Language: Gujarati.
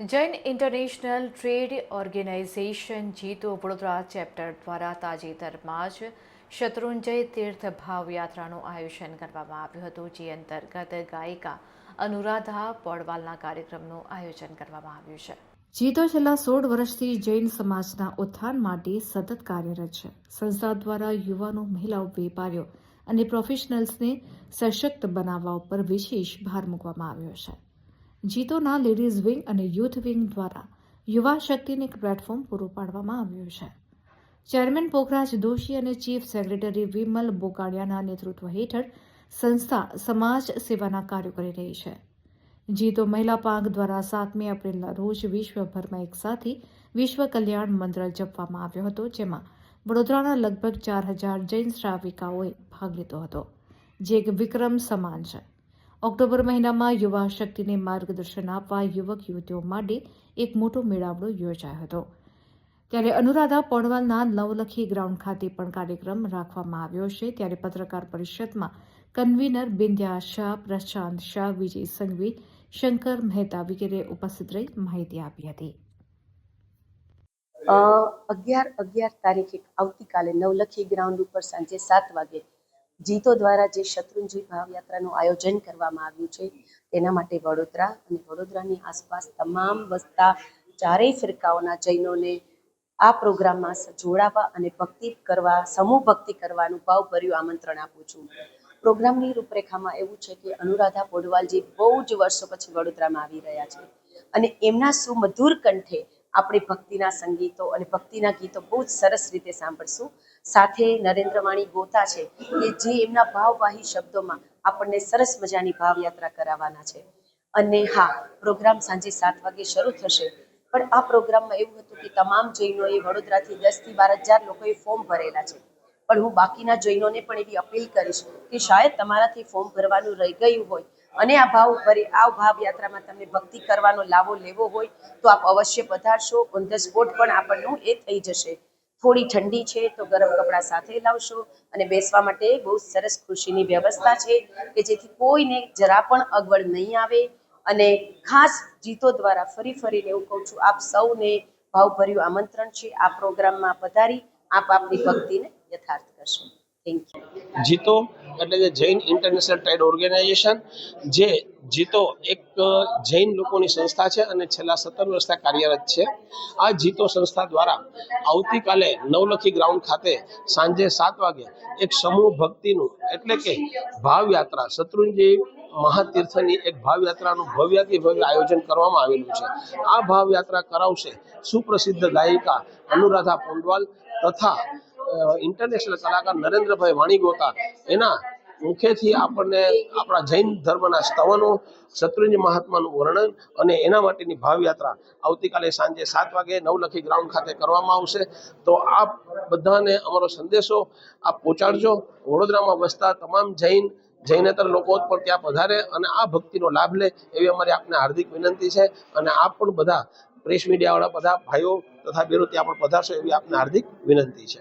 Jain International Trade Organisation JITO Vadodara chapter દ્વારા તાજેતરમાં જ શત્રુંજય તીર્થ ભાવ યાત્રાનું આયોજન કરવામાં આવ્યું હતું, જે અંતર્ગત ગાયિકા અનુરાધા પોડવાલના કાર્યક્રમનું આયોજન કરવામાં આવ્યું છે. જીતો છેલ્લા સોળ વર્ષથી જૈન સમાજના ઉત્થાન માટે સતત કાર્યરત છે. સંસ્થા દ્વારા યુવાનો, મહિલાઓ, વેપારીઓ અને પ્રોફેશનલ્સને સશક્ત બનાવવા ઉપર વિશેષ ભાર મૂકવામાં આવ્યો છે. જીતોના લેડીઝ વિંગ અને યુથ વિંગ દ્વારા યુવા શક્તિને એક પ્લેટફોર્મ પૂરું પાડવામાં આવ્યું છે. ચેરમેન પોખરાજ દોશી અને ચીફ સેક્રેટરી વિમલ બોકાડિયાના નેતૃત્વ હેઠળ સંસ્થા સમાજ સેવાના કાર્યો કરી રહી છે. જીતો મહિલા પાંખ દ્વારા સાતમી એપ્રિલના રોજ વિશ્વભરમાં એકસાથે વિશ્વ કલ્યાણ મંત્ર જપવામાં આવ્યો હતો, જેમાં વડોદરાના લગભગ ચાર હજાર જૈન શ્રાવિકાઓએ ભાગ લીધો હતો. જે એક વિક્રમ સમાન છે. ઓક્ટોબર મહિનામાં યુવા શક્તિને માર્ગદર્શન આપવા યુવક યુવતીઓ માટે એક મોટો મેળાવડો યોજાયો હતો. ત્યારે અનુરાધા પોડવાલના નવલખી ગ્રાઉન્ડ ખાતે પણ કાર્યક્રમ રાખવામાં આવ્યો છે. ત્યારે પત્રકાર પરિષદમાં કન્વીનર બિંદ્યા શાહ, પ્રશાંત શાહ, વિજય સંઘવી, શંકર મહેતા વગેરે ઉપસ્થિત રહી માહિતી આપી હતી. અગિયાર અગિયાર તારીખે આવતીકાલે નવલખી ગ્રાઉન્ડ ઉપર સાંજે સાત વાગે જીતો દ્વારા જે શત્રુંજય ભાવયાત્રાનું આયોજન કરવામાં આવ્યું છે, તેના માટે વડોદરા અને વડોદરાની આસપાસ તમામ વસતા ચારેય ફિરકાઓના જૈનોને આ પ્રોગ્રામમાં જોડાવા અને ભક્તિ કરવા, સમૂહ ભક્તિ કરવાનું ભાવભર્યું આમંત્રણ આપું છું. પ્રોગ્રામની રૂપરેખામાં એવું છે કે અનુરાધા પોડવાલજી બહુ જ વર્ષો પછી વડોદરામાં આવી રહ્યા છે અને એમના સુમધુર કંઠે આપણી ભક્તિના સંગીતો અને ભક્તિના ગીતો બહુ જ સરસ રીતે સાંભળશું. સાથે નરેન્દ્રવાણી ગોતા છે કે જે એમના ભાવવાહી શબ્દોમાં આપણને સરસ મજાની ભાવયાત્રા કરાવવાના છે. અને હા, પ્રોગ્રામ સાંજે સાત વાગે શરૂ થશે. પણ આ પ્રોગ્રામમાં એવું હતું કે તમામ જૈનોએ વડોદરાથી દસથી બાર હજાર લોકોએ ફોર્મ ભરેલા છે. પણ હું બાકીના જૈનોને પણ એવી અપીલ કરીશ કે શાયદ તમારાથી ફોર્મ ભરવાનું રહી ગયું હોય અને આ ભાવ આ ભાવ યાત્રામાં તમને ભક્તિ કરવાનો લાવો લેવો હોય તો આપ અવશ્ય પધારશો. ઓન ધ સ્પોટ પણ આપણનું એ થઈ જશે. થોડી ઠંડી છે તો ગરમ કપડાં સાથે લાવશો અને બેસવા માટે બહુ સરસ ખુશીની વ્યવસ્થા છે કે જેથી કોઈને જરા પણ અગવડ નહીં આવે. અને ખાસ જીતો દ્વારા ફરી ફરીને એવું કહું છું, આપ સૌને ભાવભર્યું આમંત્રણ છે આ પ્રોગ્રામમાં પધારી આપ આપની ભક્તિને યથાર્થ કરશો. થેન્ક યુ જીતો એટલે કે જૈન ઇન્ટરનેશનલ ટ્રેડ ઓર્ગેનાઇઝેશન જે જીતો એક જૈન લોકોની સંસ્થા છે અને છેલ્લા સત્તર વર્ષથી કાર્યરત છે. આ જીતો સંસ્થા દ્વારા આવતીકાલે નવલખી ગ્રાઉન્ડ ખાતે સાંજે સાત વાગે એક સમૂહ ભક્તિનું એટલે કે ભાવયાત્રા શત્રુંજય મહાતીર્થની એક ભાવયાત્રાનું ભવ્યાતિ ભવ્ય આયોજન કરવામાં આવેલું છે. આ ભાવયાત્રા કરાવશે સુપ્રસિદ્ધ ગાયિકા અનુરાધા પોંડવાલ તથા ઇન્ટરનેશનલ કલાકાર નરેન્દ્રભાઈ વાણીગોતા, એના મુખેથી આપણને આપણા જૈન ધર્મના સ્તવનો શત્રુંજ મહાત્માનું વર્ણન અને એના માટેની ભાવયાત્રા આવતીકાલે સાંજે સાત વાગે નવલખી ગ્રાઉન્ડ ખાતે કરવામાં આવશે. તો આપ બધાને અમારો સંદેશો આપ પહોંચાડજો. વડોદરામાં વસતા તમામ જૈન, જૈનેતર લોકો પણ ત્યાં પધારે અને આ ભક્તિનો લાભ લે એવી અમારી આપને હાર્દિક વિનંતી છે. અને આપ પણ બધા પ્રેસ મીડિયાવાળા બધા ભાઈઓ તથા બહેનો ત્યાં પણ પધારશો એવી આપને હાર્દિક વિનંતી છે.